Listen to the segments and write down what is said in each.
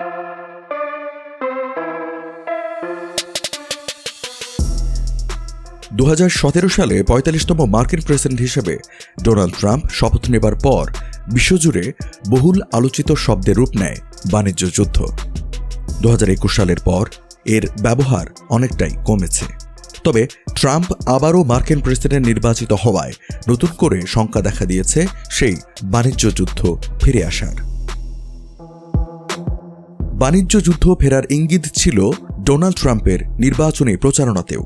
দু হাজার সতেরো সালে পঁয়তাল্লিশতম মার্কিন প্রেসিডেন্ট হিসেবে ডোনাল্ড ট্রাম্প শপথ নেবার পর বিশ্বজুড়ে বহুল আলোচিত শব্দের রূপ নেয় বাণিজ্য যুদ্ধ। দুহাজার একুশ সালের পর এর ব্যবহার অনেকটাই কমেছে। তবে ট্রাম্প আবারও মার্কিন প্রেসিডেন্ট নির্বাচিত হওয়ায় নতুন করে শঙ্কা দেখা দিয়েছে সেই বাণিজ্য যুদ্ধ ফিরে আসার। বাণিজ্য যুদ্ধ ফেরার ইঙ্গিত ছিল ডোনাল্ড ট্রাম্পের নির্বাচনী প্রচারণাতেও।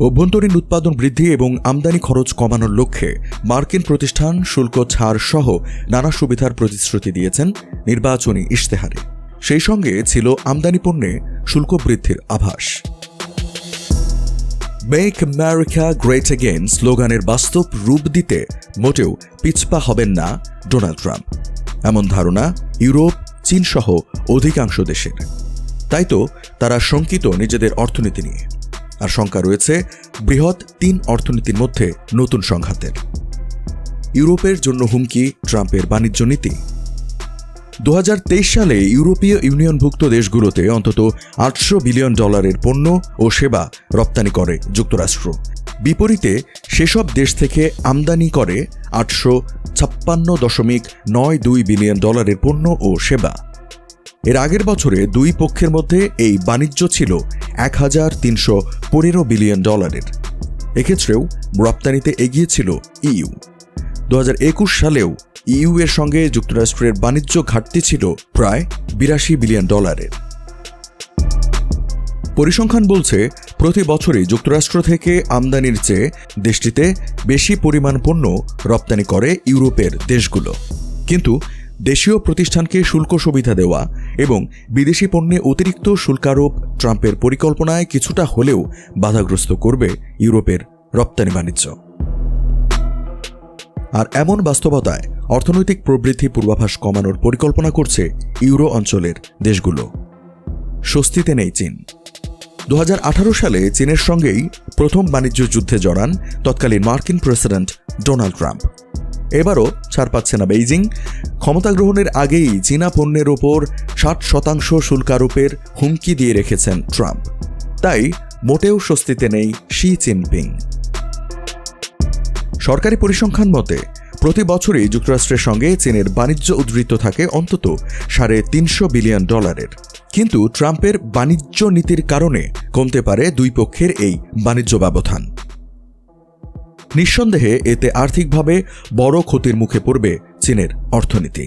অভ্যন্তরীণ উৎপাদন বৃদ্ধি এবং আমদানি খরচ কমানোর লক্ষ্যে মার্কিন প্রতিষ্ঠান শুল্ক ছাড় সহ নানা সুবিধার প্রতিশ্রুতি দিয়েছেন নির্বাচনী ইশতেহারে। সেই সঙ্গে ছিল আমদানি পণ্যে শুল্ক বৃদ্ধির আভাস। মেক আমেরিকা গ্রেট এগেন স্লোগানের বাস্তব রূপ দিতে মোটেও পিছপা হবেন না ডোনাল্ড ট্রাম্প। এমন ধারণা ইউরোপ চীনসহ অধিকাংশ দেশের। তাই তো তারা শঙ্কিত নিজেদের অর্থনীতি নিয়ে। আর শঙ্কা রয়েছে বৃহৎ তিন অর্থনীতির মধ্যে নতুন সংঘাতের। ইউরোপের জন্য হুমকি ট্রাম্পের বাণিজ্য নীতি। দু হাজার তেইশ সালে ইউরোপীয় ইউনিয়নভুক্ত দেশগুলোতে অন্তত আটশো বিলিয়ন ডলারের পণ্য ও সেবা রপ্তানি করে যুক্তরাষ্ট্র। বিপরীতে সেসব দেশ থেকে আমদানি করে আটশো ছাপ্পান্ন দশমিক নয় দুই বিলিয়ন ডলারের পণ্য ও সেবা। এর আগের বছরে দুই পক্ষের মধ্যে এই বাণিজ্য ছিল এক হাজার তিনশো পনেরো বিলিয়ন ডলারের। এক্ষেত্রেও রপ্তানিতে এগিয়ে ছিল ইইউ দু সালেও ইইউ এর সঙ্গে যুক্তরাষ্ট্রের বাণিজ্য ঘাটতি ছিল প্রায় বিরাশি বিলিয়ন ডলারের। পরিসংখ্যান বলছে প্রতি বছরই যুক্তরাষ্ট্র থেকে আমদানির চেয়ে দেশটিতে বেশি পরিমাণ পণ্য রপ্তানি করে ইউরোপের দেশগুলো। কিন্তু দেশীয় প্রতিষ্ঠানকে শুল্ক সুবিধা দেওয়া এবং বিদেশি পণ্যে অতিরিক্ত শুল্কারোপ ট্রাম্পের পরিকল্পনায় কিছুটা হলেও বাধাগ্রস্ত করবে ইউরোপের রপ্তানি বাণিজ্য। আর এমন বাস্তবতায় অর্থনৈতিক প্রবৃদ্ধি পূর্বাভাস কমানোর পরিকল্পনা করছে ইউরো অঞ্চলের দেশগুলো। স্বস্তিতে নেই চীন। দু হাজার আঠারো সালে চীনের সঙ্গেই প্রথম বাণিজ্য যুদ্ধে জড়ান তৎকালীন মার্কিন প্রেসিডেন্ট ডোনাল্ড ট্রাম্প। এবারও ছাড় পাচ্ছে না বেইজিং। ক্ষমতা গ্রহণের আগেই চীনা পণ্যের ওপর ষাট শতাংশ শুল্কারোপের হুমকি দিয়ে রেখেছেন ট্রাম্প। তাই মোটেও স্বস্তিতে নেই শি জিনপিং। সরকারি পরিসংখ্যান মতে, প্রতি বছরই যুক্তরাষ্ট্রের সঙ্গে চীনের বাণিজ্য উদ্ধৃত থাকে অন্তত সাড়ে তিনশো বিলিয়ন ডলারের। কিন্তু ট্রাম্পের বাণিজ্য নীতির কারণে কমতে পারে দুই পক্ষের এই বাণিজ্য ব্যবধান। নিঃসন্দেহে, এতে আর্থিকভাবে বড় ক্ষতির মুখে পড়বে চীনের অর্থনীতি।